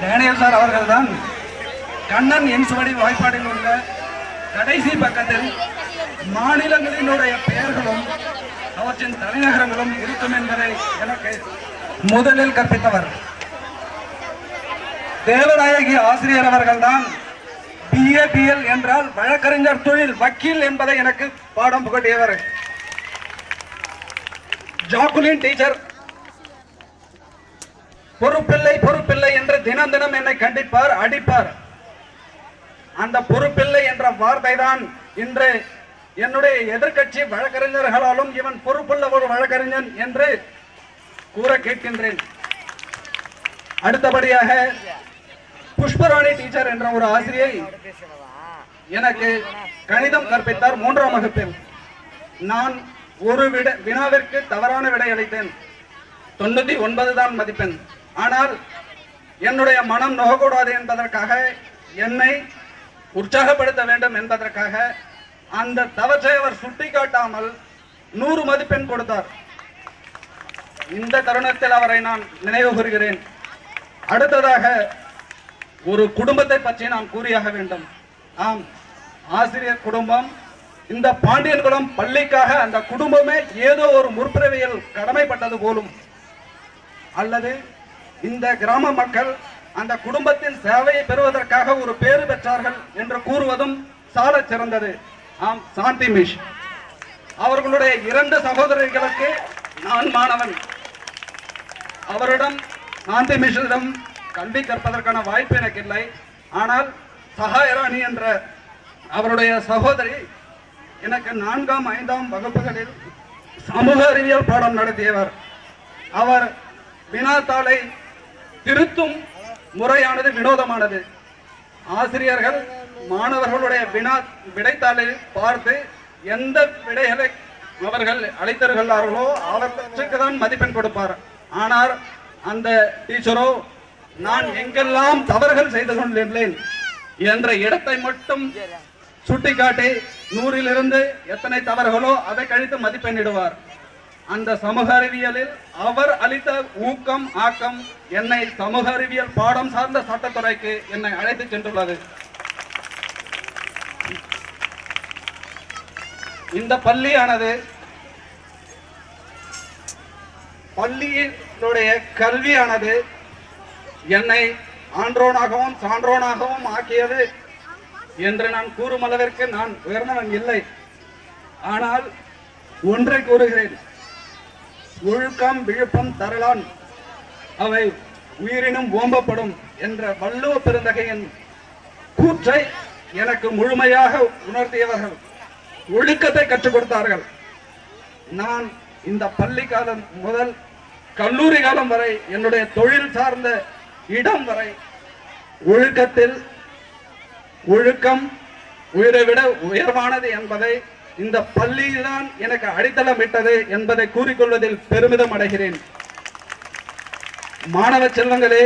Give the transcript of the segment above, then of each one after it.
Daniel sir அவர்கள்தான் கண்ணன் என் சுவடி வாய்ப்பாடில் உள்ள கடைசி பக்கத்தில் மாநிலங்களினுடைய பெயர்களும் அவற்றின் தலைநகரங்களும் இருக்கும் என்பதை எனக்கு முதலில் கற்பித்தவர். தேவநாயகி ஆசிரியர் அவர்கள்தான் பிஏபிஎல் என்றால் வழக்கறிஞர் தொழில் வக்கீல் என்பதை எனக்கு பாடம் புகட்டியவர் ஜாக்குலின் டீச்சர் பொறுப்பில்லை பொறுப்பில்லை என்று தினம் தினம் என்னை கண்டிப்பார் அடிப்பார். அந்த பொறுப்பில்லை என்ற வார்த்தை தான் இன்று என்னுடைய எதிர்க்கட்சி வழக்கறிஞர்களாலும் இவன் பொறுப்புள்ள ஒரு வழக்கறிஞன் என்று கூற கேட்கின்றேன். அடுத்தபடியாக புஷ்பராணி டீச்சர் என்ற ஒரு ஆசிரியை எனக்கு கணிதம் கற்பித்தார் மூன்றாம் வகுப்பில். நான் ஒரு விட வினாவிற்கு தவறான விடை அளித்தேன். தொண்ணூத்தி ஒன்பது தான் மதிப்பெண். ஆனால் என்னுடைய மனம் நோகக்கூடாது என்பதற்காக என்னை உற்சாகப்படுத்த வேண்டும் என்பதற்காக அந்த தவற்றை அவர் சுட்டிக்காட்டாமல் நூறு மதிப்பெண் கொடுத்தார். இந்த தருணத்தில் அவரை நான் நினைவு கூறுகிறேன். அடுத்ததாக ஒரு குடும்பத்தை பற்றி நான் கூறியாக வேண்டும். ஆம் ஆசிரியர் குடும்பம் இந்த பாண்டியன்குளம் பள்ளிக்காக அந்த குடும்பமே ஏதோ ஒரு முற்பிறவியில் கடமைப்பட்டது போலும். அல்லது இந்த கிராம மக்கள் அந்த குடும்பத்தின் சேவையை பெறுவதற்காக ஒரு பேறு பெற்றார்கள் என்று கூறுவதும் சால சிறந்தது. ஆம் சாந்தி மிஷ். அவர்களுடைய இரண்டு சகோதரிகளுக்கு நான் மாணவன். அவரிடம் சாந்தி மிஷனிடம் கல்வி கற்பதற்கான வாய்ப்பு எனக்கு இல்லை. ஆனால் சஹாயராணி என்ற அவருடைய சகோதரி எனக்கு நான்காம் ஐந்தாம் வகுப்புகளில் சமூக அறிவியல் பாடம் நடத்தியவர். அவர் வினாத்தாளை திருத்தும் முறையானது வினோதமானது. ஆசிரியர்கள் மாணவர்களுடைய வினா விடைத்தாளில் பார்த்து எந்த விடைகளை அவர்கள் அழைத்திருக்கிறார்களோ அவற்றுக்கு தான் மதிப்பெண் கொடுப்பார். ஆனால் அந்த டீச்சரோ நான் எங்கெல்லாம் தவறுகள் செய்து கொண்டிருந்தேன் என்ற இடத்தை மட்டும் சுட்டிக்காட்டி நூறிலிருந்து எத்தனை தவறுகளோ அதை கழித்து மதிப்பெண்ணிடுவார். அந்த சமூக அறிவியலில் அவர் அளித்த ஊக்கம் ஆக்கம் என்னை சமூக அறிவியல் பாடம் சார்ந்த சட்டத்துறைக்கு என்னை அழைத்து சென்றுள்ளது. இந்த பள்ளியானது பள்ளியினுடைய கல்வியானது என்னை ஆன்றோனாகவும் சான்றோனாகவும் ஆக்கியது என்று நான் கூறும் அளவிற்கு நான் உயர்ந்தவன் இல்லை. ஆனால் ஒன்றை கூறுகிறேன். ஒழுக்கம் விழுப்பம் தரலான் அவை உயிரினும் ஓம்பப்படும் என்ற வள்ளுவ பெருந்தகையின் கூற்றை எனக்கு முழுமையாக உணர்த்தியவர்கள் ஒழுக்கத்தை கற்றுக் கொடுத்தார்கள். நான் இந்த பள்ளி காலம் முதல் கல்லூரி காலம் வரை என்னுடைய தொழில் சார்ந்த இடம் வரை. ஒழுக்கத்தில் ஒழுக்கம் உயிரை விட உயர்வானது என்பதை இந்த பள்ளியில்தான் எனக்கு அடித்தளமிட்டது என்பதை கூறிக்கொள்வதில் பெருமிதம் அடைகிறேன். மாணவ செல்வங்களே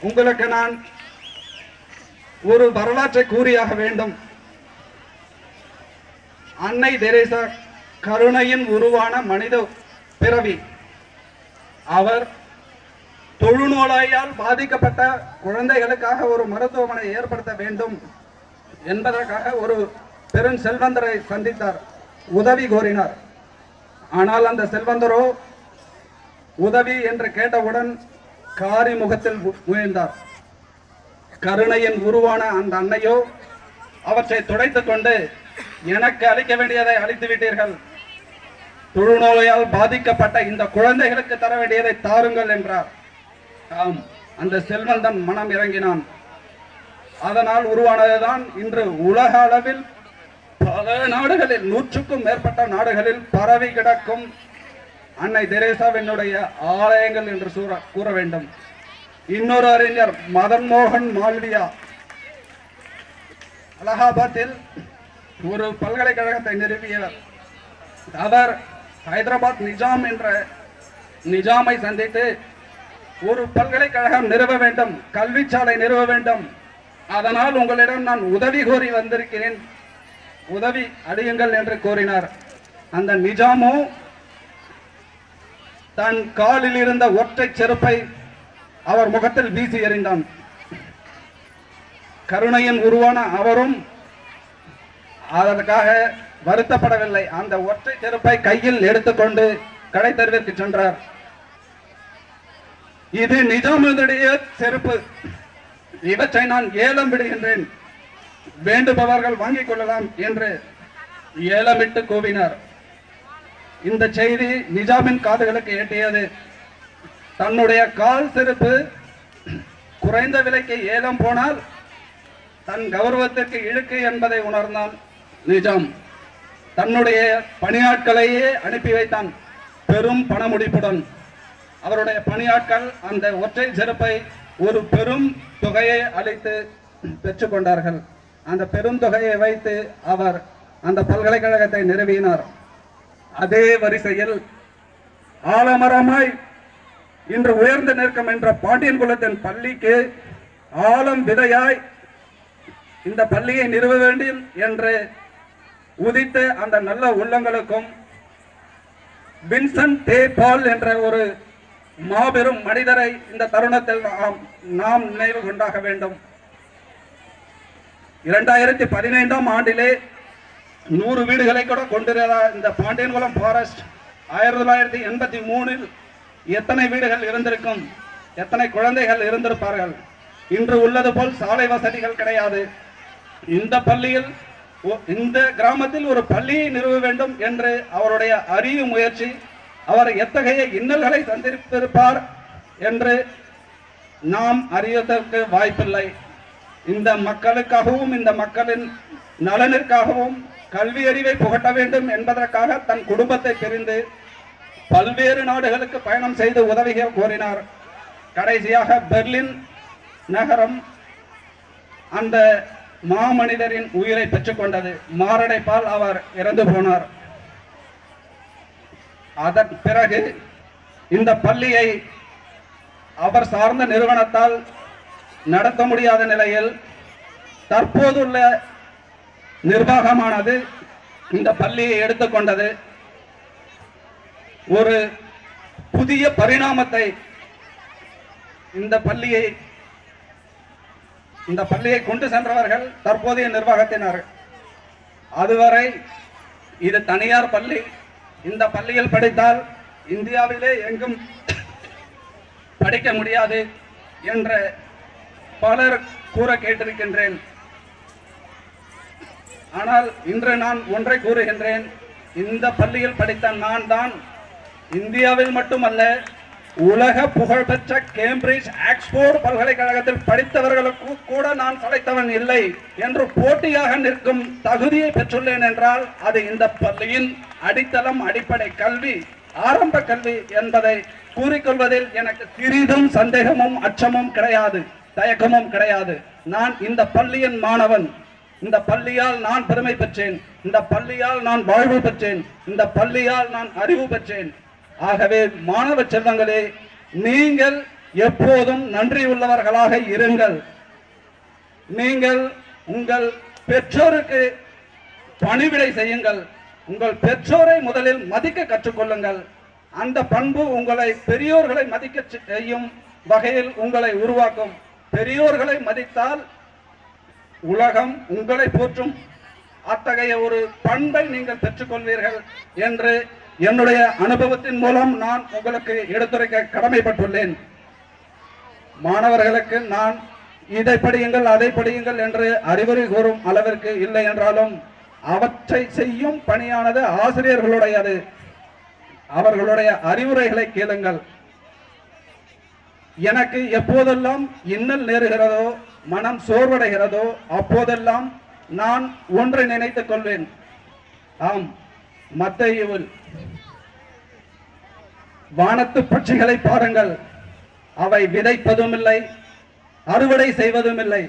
உங்களுக்கு நான் ஒரு வரலாற்றை கூறியாக வேண்டும். அன்னை தெரேசா கருணையின் உருவான மனித பிறவி. அவர் தொழுநோயால் பாதிக்கப்பட்ட குழந்தைகளுக்காக ஒரு மருத்துவமனை ஏற்படுத்த வேண்டும் என்பதற்காக ஒரு பெரும் செல்வந்தரை சந்தித்தார். உதவி கோரினார். ஆனால் அந்த செல்வந்தரோ உதவி என்று கேட்டவுடன் காரி முகத்தில் முயன்றார். கருணையின் உருவான அந்த அன்னையோ அவற்றை துடைத்துக் கொண்டு எனக்கு அளிக்க வேண்டியதை அளித்து விட்டீர்கள். தொழுநோயால் பாதிக்கப்பட்ட இந்த குழந்தைகளுக்கு தர வேண்டியதை தாருங்கள் என்றார். ஆம் அந்த செல்வந்தன் மனம் இறங்கினான். அதனால் உருவானதுதான் இன்று உலக அளவில் பல நாடுகளில் நூற்றுக்கும் மேற்பட்ட நாடுகளில் பரவி கிடக்கும் அன்னை தெரேசாவினுடைய ஆலயங்கள் என்று சூற கூற வேண்டும். இன்னொரு அறிஞர் மதன் மோகன் மால்வியா. அலகாபாத்தில் ஒரு பல்கலைக்கழகத்தை நிறுவியவர். அவர் ஹைதராபாத் நிஜாம் என்ற நிஜாமை சந்தித்து ஒரு பல்கலைக்கழகம் நிறுவ வேண்டும் கல்விச்சாலை நிறுவ வேண்டும். அதனால் உங்களிடம் நான் உதவி கோரி வந்திருக்கிறேன். உதவி அடியுங்கள் என்று கூறினார். அந்த நிஜாமோ தன் காலில் இருந்த ஒற்றை செருப்பை அவர் முகத்தில் வீசி எறிந்தான். கருணையின் உருவான அவரும் அதற்காக வருத்தப்படவில்லை. அந்த ஒற்றை செருப்பை கையில் எடுத்துக்கொண்டு கடை தெருவிற்கு சென்றார். இது நிஜாமுடைய செருப்பு. இவற்றை நான் ஏலம் விடுகின்றேன். வேண்டுபவர்கள் வாங்கிக் கொள்ளலாம் என்று ஏலமிட்டு கூவினார். இந்த செய்தி நிஜாமின் காதுகளுக்கு எட்டியது தன்னுடைய கால் செருப்பு குறைந்த விலைக்கு ஏலம் போனால் தன் கௌரவத்திற்கு இழுக்கு என்பதை உணர்ந்தான் நிஜாம். தன்னுடைய பணியாட்களையே அனுப்பி வைத்தான் பெரும் பணமுடிப்புடன். அவருடைய பணியாட்கள் அந்த ஒற்றை செருப்பை ஒரு பெரும் தொகையை அளித்து பெற்றுக்கொண்டார்கள் அந்த பெரும் தொகையை வைத்து அவர் அந்த பல்கலைக்கழகத்தை நிறுவினார். அதே வரிசையில் ஆலமரமாய் இன்று உயர்ந்து நிற்கும் என்ற பாண்டியன் குலத்தின் பள்ளிக்கு ஆலம் விதையாய் இந்த பள்ளியை நிறுவ வேண்டும் என்று உதித்த அந்த நல்ல உள்ளங்களுக்கும் வின்சென்ட் தேபால் என்ற ஒரு மாபெரும் மனிதரை இந்த தருணத்தில் நாம் நாம் நினைவு கொண்டாக வேண்டும். இரண்டாயிரத்தி பதினைந்தாம் ஆண்டிலே நூறு வீடுகளை கூட கொண்டிருந்த இந்த பாண்டியன்குளம் ஃபாரஸ்ட் ஆயிரத்தி தொள்ளாயிரத்தி எண்பத்தி மூணில் எத்தனை வீடுகள் இருந்திருக்கும் எத்தனை குழந்தைகள் இருந்திருப்பார்கள்? இன்று உள்ளது போல் சாலை வசதிகள் கிடையாது. இந்த பள்ளியில் இந்த கிராமத்தில் ஒரு பள்ளியை நிறுவ வேண்டும் என்று அவருடைய அரிய முயற்சி அவர் எத்தகைய இன்னல்களை சந்தித்திருப்பார் என்று நாம் அறிவதற்கு வாய்ப்பில்லை. இந்த மக்களுக்காகவும் இந்த மக்களின் நலனிற்காகவும் கல்வி அறிவை புகட்ட வேண்டும் என்பதற்காக தன் குடும்பத்தை பிரிந்து பல்வேறு நாடுகளுக்கு பயணம் செய்து உதவிகள் கோரினார். கடைசியாக பெர்லின் நகரம் அந்த மாமனிதரின் உயிரை பெற்றுக்கொண்டது. மாரடைப்பால் அவர் இறந்து போனார். அதன் பிறகு இந்த பள்ளியை அவர் சார்ந்த நிறுவனத்தால் நடத்த முடியாத நிலையில் தற்போதுள்ள நிர்வாகமானது இந்த பள்ளியை எடுத்துக்கொண்டது. ஒரு புதிய பரிணாமத்தை இந்த பள்ளியை இந்த பள்ளியை கொண்டு சென்றவர்கள் தற்போதைய நிர்வாகத்தினர். அதுவரை இது தனியார் பள்ளி. இந்த பள்ளியில் படித்தால் இந்தியாவிலே எங்கும் படிக்க முடியாது என்று பலர் கூற கேட்டிருக்கின்றேன். ஆனால் இன்று நான் ஒன்றை கூறுகின்றேன். இந்த பள்ளியில் படித்த நான் தான் இந்தியாவில் மட்டுமல்ல உலக புகழ்பெற்ற கேம்பிரிட்ஜ் ஆக்ஸ்போர்டு பல்கலைக்கழகத்தில் படித்தவர்களுக்கு கூட நான் சளைத்தவன் இல்லை என்று போட்டியாக நிற்கும் தகுதியை பெற்றுள்ளேன் என்றால் அது இந்த பள்ளியின் அடித்தளம் அடிப்படை கல்வி ஆரம்ப கல்வி என்பதை கூறிக்கொள்வதில் எனக்கு சிறிதும் சந்தேகமும் அச்சமும் கிடையாது தயக்கமும் கிடையாது. நான் இந்த பள்ளியின் மாணவன். இந்த பள்ளியால் நான் பெருமை பெற்றேன். இந்த பள்ளியால் நான் வாழ்வு பெற்றேன். இந்த பள்ளியால் நான் அறிவு பெற்றேன். ஆகவே மாணவ செல்வங்களே நீங்கள் எப்போதும் நன்றி உள்ளவர்களாக இருங்கள். நீங்கள் உங்கள் பெற்றோருக்கு பணிவிடை செய்யுங்கள். உங்கள் பெற்றோரை முதலில் மதிக்க கற்றுக்கொள்ளுங்கள். அந்த பண்பு உங்களை பெரியோர்களை மதிக்க செய்யும் வகையில் உங்களை உருவாக்கும். பெரியோர்களை மதித்தால் உலகம் உங்களை போற்றும். அத்தகைய ஒரு பண்பை நீங்கள் பெற்றுக்கொள்வீர்கள் என்று என்னுடைய அனுபவத்தின் மூலம் நான் உங்களுக்கு எடுத்துரைக்க கடமைப்பட்டுள்ளேன். மாணவர்களுக்கு நான் இதை படியுங்கள் அதை படியுங்கள் என்று அறிவுரை கூறும் அளவிற்கு இல்லை என்றாலும் அவற்றை செய்யும் பணியானது ஆசிரியர்களுடையது. அவர்களுடைய அறிவுரைகளை கேளுங்கள். எனக்கு எப்போதெல்லாம் இன்னல் நேருகிறதோ மனம் சோர்வடைகிறதோ அப்போதெல்லாம் நான் ஒன்றை நினைத்துக் கொள்வேன். ஆம் மத்தையுவில் வானத்து பட்சிகளை பாருங்கள். அவை விதைப்பதும் இல்லை அறுவடை செய்வதும் இல்லை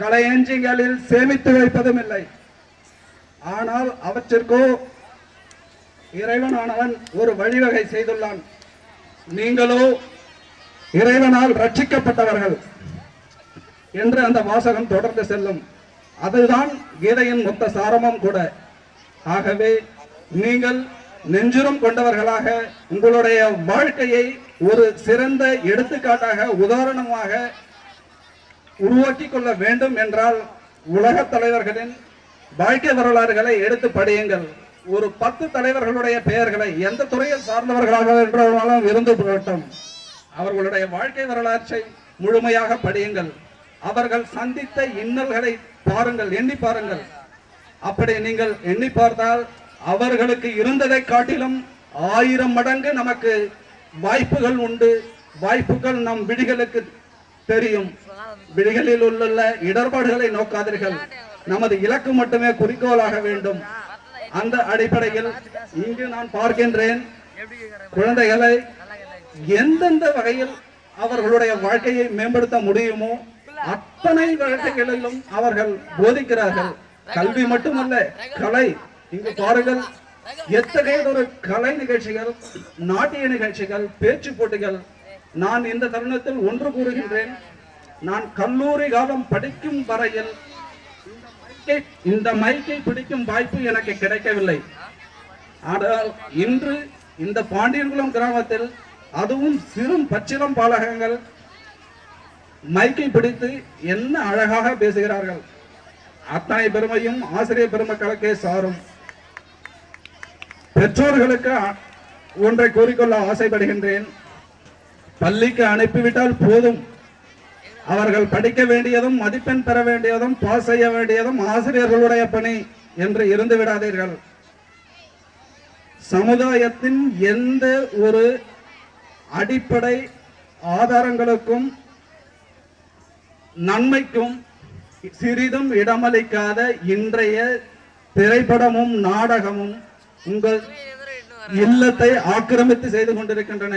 கலையஞ்சிகளில் சேமித்து வைப்பதும் இல்லை ஆனால் அவற்றிற்கோ இறைவனானவன் ஒரு வழிவகை செய்துள்ளான். நீங்களோ இறைவனால் ரட்சிக்கப்பட்டவர்கள் என்று அந்த வாசகம் தொடர்ந்து செல்லும். அதுதான் கீதையின் மொத்த சாரமும் கூட. ஆகவே நீங்கள் நெஞ்சுரம் கொண்டவர்களாக உங்களுடைய வாழ்க்கையை ஒரு சிறந்த எடுத்துக்காட்டாக உதாரணமாக உருவாக்கி கொள்ள வேண்டும் என்றால் உலக தலைவர்களின் வாழ்க்கை வரலாறுகளை எடுத்து படியுங்கள். ஒரு பத்து தலைவர்களுடைய பெயர்களை எந்த துறையில் சார்ந்தவர்களாக என்றாலும் இருந்து போகட்டும். அவர்களுடைய வாழ்க்கை வரலாற்றை முழுமையாக படியுங்கள். அவர்கள் சந்தித்த இன்னல்களை பாருங்கள் எண்ணி பாருங்கள். அப்படி நீங்கள் எண்ணி பார்த்தால் அவர்களுக்கு இருந்ததை காட்டிலும் ஆயிரம் மடங்கு நமக்கு வாய்ப்புகள் உண்டு. வாய்ப்புகள் நம் விடிகளுக்கு தெரியும். விடிகளில் உள்ள இடர்பாடுகளை நோக்காதீர்கள். நமது இலக்கு மட்டுமே குறிக்கோளாக வேண்டும். அந்த அடிப்படையில் இங்கு நான் பார்க்கின்றேன் குழந்தைகளை எந்தெந்த வகையில் அவர்களுடைய வாழ்க்கையை மேம்படுத்த முடியுமோ அத்தனை வாழ்க்கைகளிலும் அவர்கள் போதிக்கிறார்கள். கல்வி மட்டுமல்ல கலை இங்கு பாருங்கள் எத்தகைய ஒரு கலை நிகழ்ச்சிகள் நாட்டிய நிகழ்ச்சிகள் பேச்சு போட்டிகள் நான் இந்த தருணத்தில் ஒன்று கூறுகின்றேன். நான் கல்லூரி காலம் படிக்கும் வரையில் இந்த மைக்கை பிடிக்கும் வாய்ப்பு எனக்கு கிடைக்கவில்லை. ஆனால் இன்று இந்த பாண்டியன்குளம் கிராமத்தில் அதுவும் சிறும் பச்சிலம் பாலகங்கள் மைக்கை பிடித்து என்ன அழகாக பேசுகிறார்கள். அத்தனை பெருமையும் ஆசிரியர் பெருமக்களுக்கே சாரும். பெற்றோர்களுக்கு ஒன்றை கூறிக்கொள்ள ஆசைப்படுகின்றேன். பள்ளிக்கு அனுப்பிவிட்டால் போதும். அவர்கள் படிக்க வேண்டியதும் மதிப்பெண் பெற வேண்டியதும் பாஸ் செய்ய வேண்டியதும் ஆசிரியர்களுடைய பணி என்று இருந்து விடாதீர்கள். சமுதாயத்தின் எந்த ஒரு அடிப்படை ஆதாரங்களுக்கும் நன்மைக்கும் சிறிதும் இடமளிக்காத இன்றைய திரைப்படமும் நாடகமும் உங்கள் இல்லத்தை ஆக்கிரமித்து செய்து கொண்டிருக்கின்றன.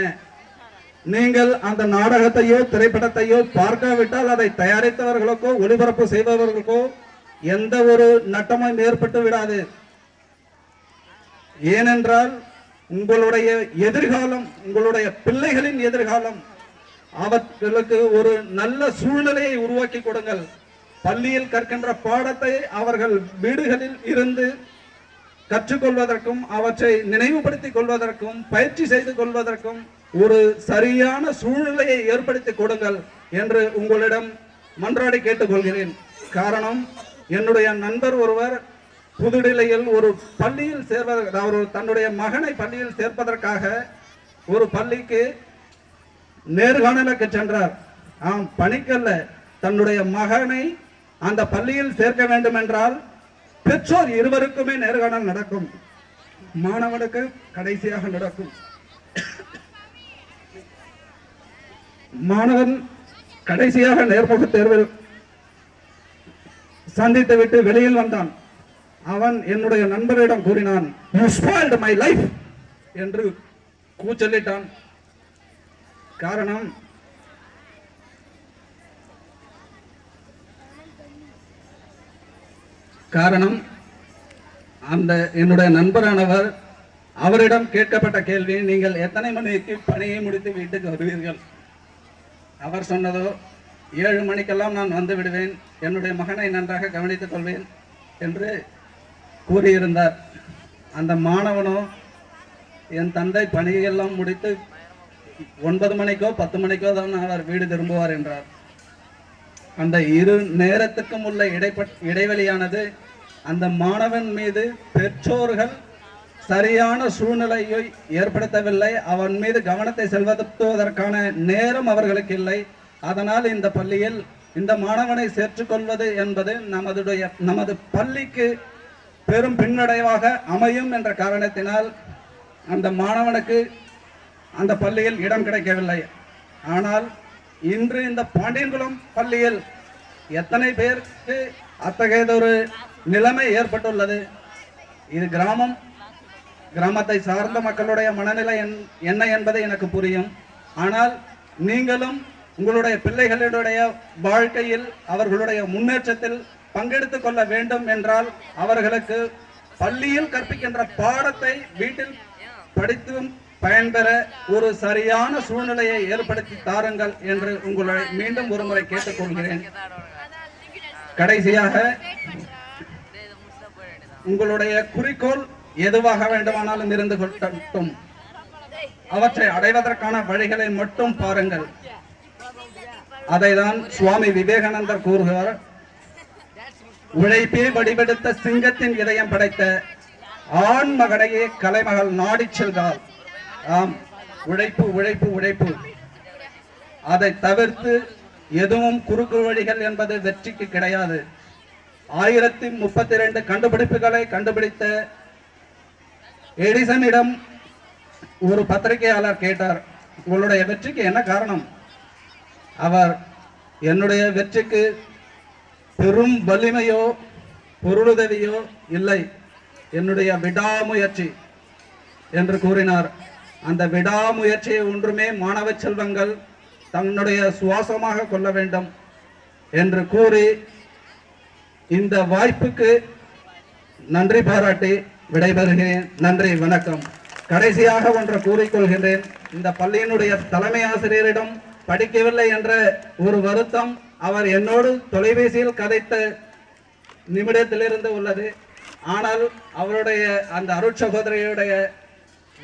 நீங்கள் அந்த நாடகத்தையோ திரைப்படத்தையோ பார்க்காவிட்டால் அதை தயாரித்தவர்களுக்கோ ஒளிபரப்பு செய்பவர்களுக்கோ எந்த ஒரு நட்டமும் ஏற்பட்டு விடாது. ஏனென்றால் உங்களுடைய எதிர்காலம் உங்களுடைய பிள்ளைகளின் எதிர்காலம் அவர்களுக்கு ஒரு நல்ல சூழ்நிலையை உருவாக்கி கொடுங்கள். பள்ளியில் கற்கின்ற பாடத்தை அவர்கள் வீடுகளில் இருந்து கற்றுக்கொள்வதற்கும் அவற்றை நினைவுபடுத்திக் கொள்வதற்கும் பயிற்சி செய்து கொள்வதற்கும் ஒரு சரியான சூழ்நிலையை ஏற்படுத்தி கொடுங்கள் என்று உங்களிடம் மன்றாடி கேட்டுக்கொள்கிறேன். காரணம் என்னுடைய நண்பர் ஒருவர் புதுடில்லியில் ஒரு பள்ளியில் சேர்வதற்கு அவர் தன்னுடைய மகனை பள்ளியில் சேர்ப்பதற்காக ஒரு பள்ளிக்கு நேர்காணலுக்கு சென்றார். ஆம் பணிக்கல்ல. தன்னுடைய மகனை அந்த பள்ளியில் சேர்க்க வேண்டும் என்றால் பெற்றோர் இருவருக்குமே நேர்காணல் நடக்கும். மாணவனுக்கு கடைசியாக நடக்கும். மாணவன் கடைசியாக நேர்முக தேர்வில் சந்தித்து விட்டு வெளியில் வந்தான். அவன் என்னுடைய நண்பரிடம் கூறினான் யூ ஸ்பாயில்டு மை லைஃப் என்று கூச்சலிட்டான். காரணம் காரணம் அந்த என்னுடைய நண்பரானவர் அவரிடம் கேட்கப்பட்ட கேள்வி நீங்கள் எத்தனை மணிக்கு பணியை முடித்து வீட்டுக்கு வருவீர்கள்? அவர் சொன்னதோ ஏழு மணிக்கெல்லாம் நான் வந்து விடுவேன் என்னுடைய மகனை நன்றாக கவனித்துக் கொள்வேன் என்று கூறியிருந்தார். அந்த மாணவனோ என் தந்தை பணியெல்லாம் முடித்து ஒன்பது மணிக்கோ பத்து மணிக்கோ தான் அவர் வீடு திரும்புவார் என்றார். அந்த இரு நேரத்துக்கும் உள்ள இடைப்பட் இடைவெளியானது அந்த மாணவன் மீது பெற்றோர்கள் சரியான சூழ்நிலையை ஏற்படுத்தவில்லை. அவன் மீது கவனத்தை செலுத்துவதற்கான நேரம் அவர்களுக்கு இல்லை. அதனால் இந்த பள்ளியில் இந்த மாணவனை சேர்த்துக்கொள்வது என்பது நமதுடைய நமது பள்ளிக்கு பெரும் பின்னடைவாக அமையும் என்ற காரணத்தினால் அந்த மாணவனுக்கு அந்த பள்ளியில் இடம் கிடைக்கவில்லை. ஆனால் இன்று இந்த பாண்டியன்குளம் பள்ளியில் எத்தனை பேருக்கு அத்தகையதொரு நிலைமை ஏற்பட்டுள்ளது? இது கிராமம் கிராமத்தை சார்ந்த மக்களுடைய மனநிலை என்- என்ன என்பது எனக்கு புரியும். ஆனால் நீங்களும் உங்களுடைய பிள்ளைகளுடைய வாழ்க்கையில் அவர்களுடைய முன்னேற்றத்தில் பங்கெடுத்து கொள்ள வேண்டும் என்றால் அவர்களுக்கு பள்ளியில் கற்பிக்கின்ற பாடத்தை வீட்டில் படித்தும் பயன்பெற ஒரு சரியான சூழ்நிலையை ஏற்படுத்தி தாருங்கள் என்று உங்களை மீண்டும் ஒருமுறை கேட்டுக்கொள்கிறேன். கடைசியாக உங்களுடைய குறிக்கோள் எதுவாக வேண்டுமானாலும் இருந்து கொள்ளட்டும். அவற்றை அடைவதற்கான வழிகளை மட்டும் பாருங்கள். அதைதான் சுவாமி விவேகானந்தர் கூறுகிறார். உழைப்பே வடிவெடுத்த சிங்கத்தின் இதயம் படைத்த ஆண் மகனையே கலைமகள் நாடி செல்கிறார். ஆம் உழைப்பு உழைப்பு உழைப்பு. அதை தவிர்த்து எதுவும் குறுக்கு வழிகள் என்பது வெற்றிக்கு கிடையாது. ஆயிரத்தி முப்பத்தி ரெண்டு கண்டுபிடிப்புகளை கண்டுபிடித்த எடிசனிடம் ஒரு பத்திரிகையாளர் கேட்டார் உங்களுடைய வெற்றிக்கு என்ன காரணம்? அவர் என்னுடைய வெற்றிக்கு பெரும் வலிமையோ பொருளுதவியோ இல்லை. என்னுடைய விடாமுயற்சி என்று கூறினார். அந்த விடாமுயற்சியை ஒன்றுமே மாணவ செல்வங்கள் தன்னுடைய சுவாசமாக கொள்ள வேண்டும் என்று கூறி இந்த வாய்ப்புக்கு நன்றி பாராட்டி விடைபெறுகிறேன். நன்றி வணக்கம். கடைசியாக ஒன்று கூறிக்கொள்கின்றேன். இந்த பள்ளியினுடைய தலைமை ஆசிரியரிடம் படிக்கவில்லை என்ற ஒரு வருத்தம் அவர் என்னோடு தொலைபேசியில் கதைத்த நிமிடத்திலிருந்து உள்ளது. ஆனால் அவருடைய அந்த அருட்சகோதரியுடைய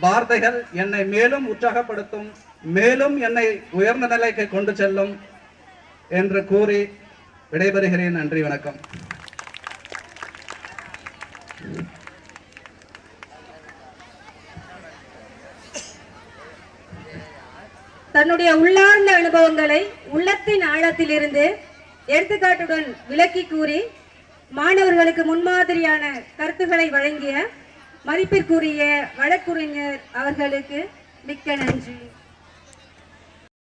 வார்த்தைகள் என்னை மேலும் உற்சாகப்படுத்தும் மேலும் என்னை உயர்ந்த நிலைக்கு கொண்டு செல்லும் என்று கூறி விடைபெறுகிறேன். நன்றி வணக்கம். தன்னுடைய உள்ளார்ந்த அனுபவங்களை உள்ளத்தின் ஆழத்திலிருந்து எடுத்துக்காட்டுடன் விளக்கி கூறி மாணவர்களுக்கு முன்மாதிரியான கருத்துக்களை வழங்கிய மதிப்பிற்குரிய வழக்குரைஞர் அவர்களுக்கு மிக்க நன்றி.